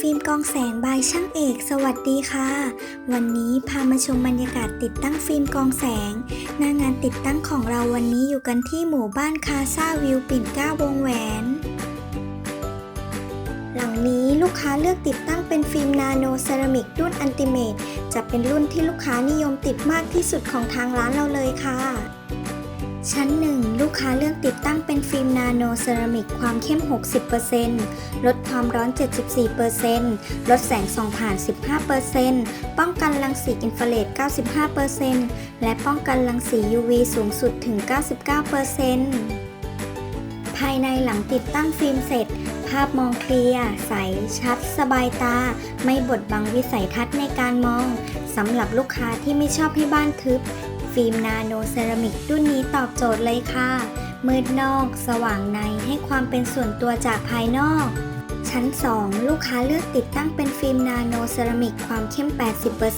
ฟิล์มกองแสงบายช่างเอก สวัสดีค่ะ วันนี้พามาชมบรรยากาศติดตั้งฟิล์มกองแสง หน้างานติดตั้งของเราวันนี้อยู่กันที่หมู่บ้านคาซาวิวปิ่นก้าวงแหวน หลังนี้ลูกค้าเลือกติดตั้งเป็นฟิล์มนาโนเซรามิกรุ่นอันติเมตจะเป็นรุ่นที่ลูกค้านิยมติดมากที่สุดของทางร้านเราเลยค่ะ ชั้น 1 ลูกค้าเลือกติดตั้งเป็นฟิล์มนาโนเซรามิกความเข้ม 60%ลดความร้อน 74%ลดแสงส่องผ่าน 15%ป้องกันรังสีอินฟราเรด 95%และป้องกันรังสี UV สูงสุดถึง 99%ภายในหลังติดตั้งฟิล์มเสร็จ ภาพมองเคลียร์ใส ชัด สบายตา ไม่บดบังวิสัยทัศน์ในการมองสำหรับลูกค้าที่ไม่ชอบให้บ้านทึบ ฟิล์มนาโนเซรามิกรุ่นนี้ตอบโจทย์เลยค่ะ มืดนอก สว่างในให้ความเป็นส่วนตัวจากภายนอก ชั้น 2 ลูกค้าเลือกติดตั้งเป็นฟิล์มนาโนเซรามิกความเข้ม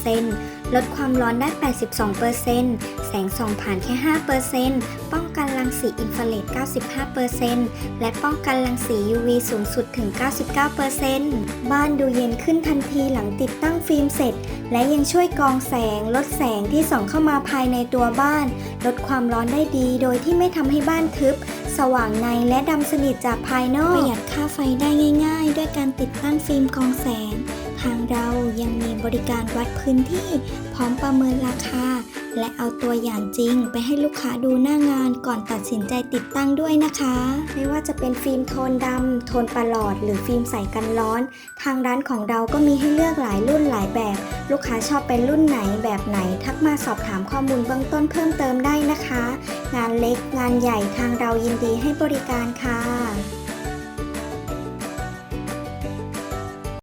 80%ลดความร้อนได้ 82%แสงส่องผ่านแค่ 5%ป้องกันรังสีอินฟราเรด 95%และป้องกันรังสี UV สูงสุดถึง 99%บ้านดูเย็นขึ้นทันทีหลังติดตั้งฟิล์มเสร็จ และยังช่วยกองแสง ลดแสงที่ส่องเข้ามาภายในตัวบ้าน ลดความร้อนได้ดีโดยที่ไม่ทำให้บ้านทึบ สว่างในและดำสนิทจากภายนอก ประหยัดค่าไฟได้ง่าย ๆ ด้วยการติดตั้งฟิล์มกองแสง ทางเรายังมีบริการวัดพื้นที่ พร้อมประเมินราคา และเอาตัวอย่างจริงไปให้ลูกค้าดูหน้างานก่อนตัดสินใจติดตั้งด้วยนะคะ ไม่ว่าจะเป็นฟิล์มโทนดำโทนประหลอด หรือฟิล์มใสกันร้อน ทางร้านของเราก็มีให้เลือกหลายรุ่นหลายแบบ ลูกค้าชอบเป็นรุ่นไหนแบบไหน ทักมาสอบถามข้อมูลเบื้องต้นเพิ่มเติมได้นะคะ งานเล็กงานใหญ่ทางเรายินดีให้บริการค่ะ